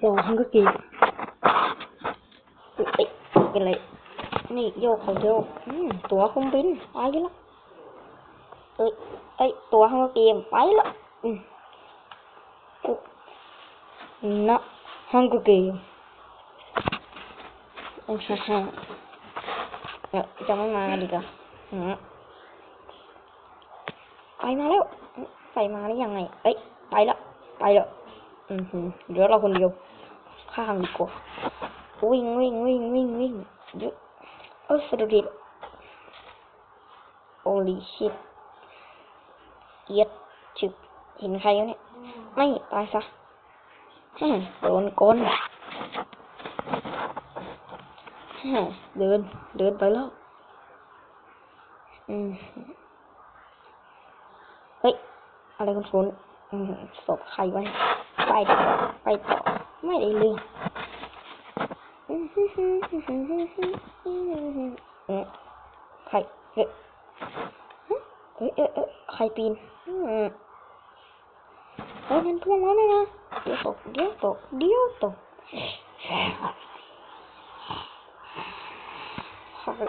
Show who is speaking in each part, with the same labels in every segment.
Speaker 1: โอ้ฮังก็เกมเอ้ยเอ้ยเป็นไรนี่โยกเขาโยกตัวคงบินไปแล้วเอ้ยเอ้ยตัวฮังก็เกมไปแล้วอืมอุ๊นะฮังก็เกมอืมฮ่าฮ่าเอ้ยจะไม่มาดีกว่าอืมไปมาแล้วไปมาได้ยังไง เอ้ยไปแล้วไปแล้ว อือหือเหลือเราคนเดียว ข้างดีกว่าวิ่งวิ่งวิ่งวิ่งวิ่งเยอะเออสะดุดิโอลีชิตเอียดฉึกเห็นใครวเนี่ย ไม่ตายซะฮึ่มโดนกลฮึ่มเดิน เดินไปแล้ว อืมเฮ้ย อะไรคุณคุณอืมศพใครวะเนี่ย ไปต่อไปต่อ ไม่ได้เรื่องใครเฮ้ยเอ้ยเอ้ยใครปีนเฮ้ยมันเพื่อนแล้วนะนะเดี๋ยวตกเดี๋ยวตกเดี๋ยวตก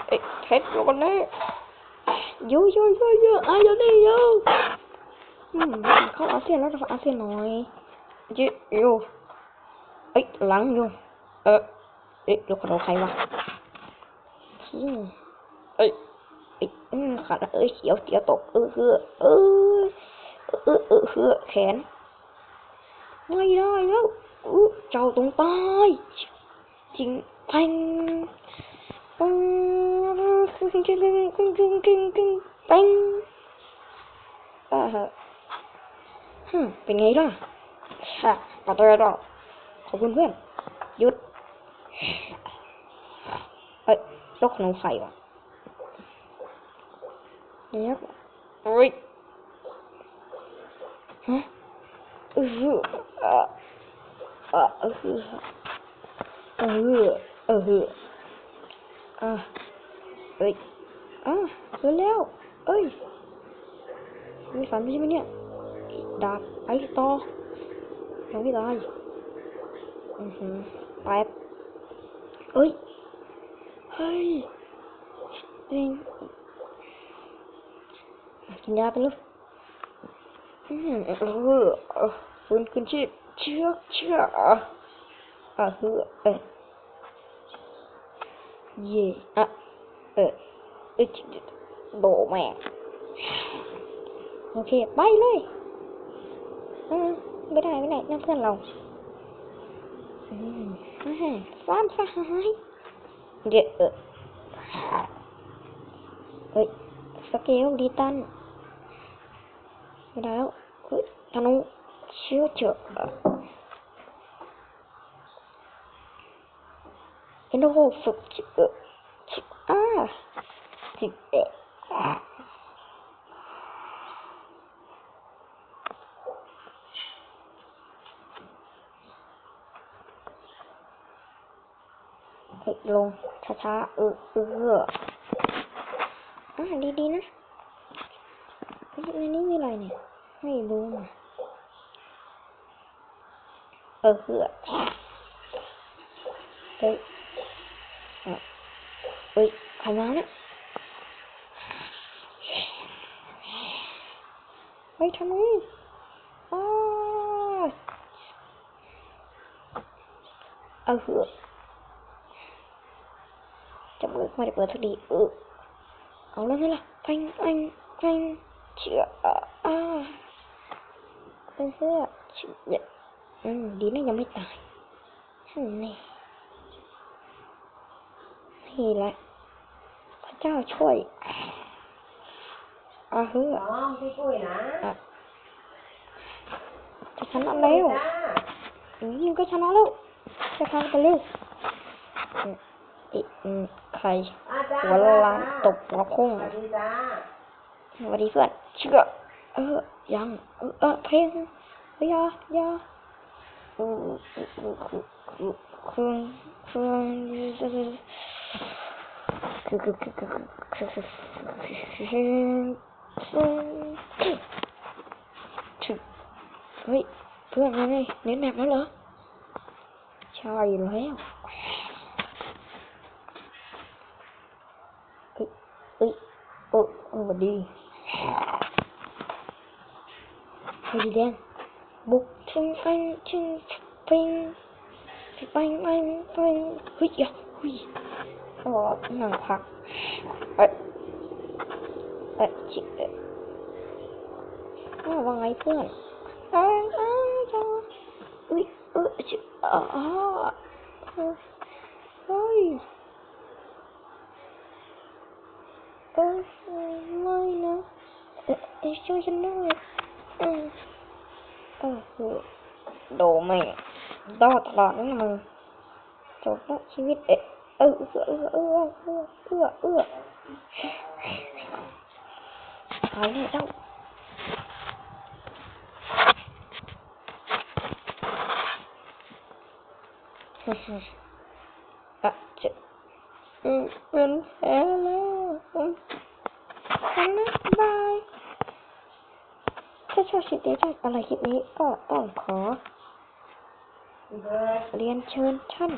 Speaker 1: เอ้ยเพชรอยู่กันเลยโยโยโยโยอะโยนี่โยอืมเข้าอาเซียนแล้วจะอาเซียนหน่อย เยโยเอ้ยหลังโยเออเอ้ยลูกขนมใครวะอืมเอ้ยเอ้ยขาดเอ้ยเขียวเขียวตก เออเออเออเออเออเออแขน ไม่ได้แล้วอู้เจ้าต้องตายจริงแทงอืมกึ่งกึ่งกึ่งกึ่งกึ่งกึ่งกึ่งแทงเออฮึเป็นไงล่ะ ฮะปัดเลยหรอขอบคุณเพื่อนหยุดเอ้ยลกขนมไข่วะเนี่ยเอ้ยฮะเออเออเออเออเออเอออะเอ้ยอะเสร็จแล้วเอ้ยมีฝันใช่ไหมเนี่ยดาบไปต่อ ยังไม่ตายอือหือแป๊บเอ้ย เฮ้ยเองกินยาไปลูกอืมเออเออฟื้นคืนชีพเชือกเชือกอะอะเฮ้อเออเย่อะเออเออโดแม่งโอเค ไปเลยอืม bữa này bữa này, năm phần lòng làm sao Dạ ừ. Ôi, Sao kéo đi tan? Cái đó, Ôi, Thằng nó Chưa chở Cái nó hồ phục Chị À Chị ฮ้ยลงช้าๆเออเอออ่าดีๆนะเฮ้ยในนี้มีอะไรเนี่ย ไม่รู้นะเออเหือเฮ้ยอะเฮ้ยใครมาเนี่ยเฮ้ยทำไมอ้าเออเหือ จะเปิดไม่ได้เปิดสักทีเออเอาแล้วไงล่ะไปไปไปเชื่ออ่าอ่าเออเหือเชื่ออืมดีนะยังไม่ตายอืมนี่นี่แหละพระเจ้าช่วยอาเฮือ
Speaker 2: น้องพี่ปุ้ยนะ
Speaker 1: อะจะชนะแล้ว
Speaker 2: จ้า
Speaker 1: อืมก็ชนะแล้วจะทำไปเร็วอืมอีอืม ใคร หัวล้านตบหัวคง
Speaker 2: สวัสดี
Speaker 1: เพื่อนเชื่อเออยังเออเพลงเฮ้ยยาคุณคุณคุณคือคือคือคือคือคือคือเฮ้ยเพื่อนไงเน้นแบบนั้นเหรอใช่แล้ว เอ้ยเอ้ยโอ้โอ้สวัสดีไอ้ดีแดงบุกถึงอันถึงปิงไปไปไปเฮ้ยอย่าเฮ้ยโอ้หนังพักเอ้ยเอ้ยจิเอ้ยอ้าวว่าไงเพื่อนเอ้ยเอ้ย ผมผมนะบายถ้าชอบคลิปนี้ชอบอะไรคลิปนี้ก็ต้องขอ เรียนเชิญท่าน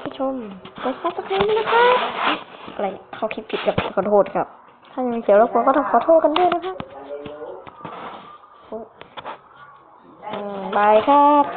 Speaker 1: ผู้ชมกดซับสไครต์นะคะอะไรเขาคลิปผิดกับขอโทษครับ ถ้ายังมีเสียวรบกวนก็ต้องขอโทษกันด้วยนะคะบายครับ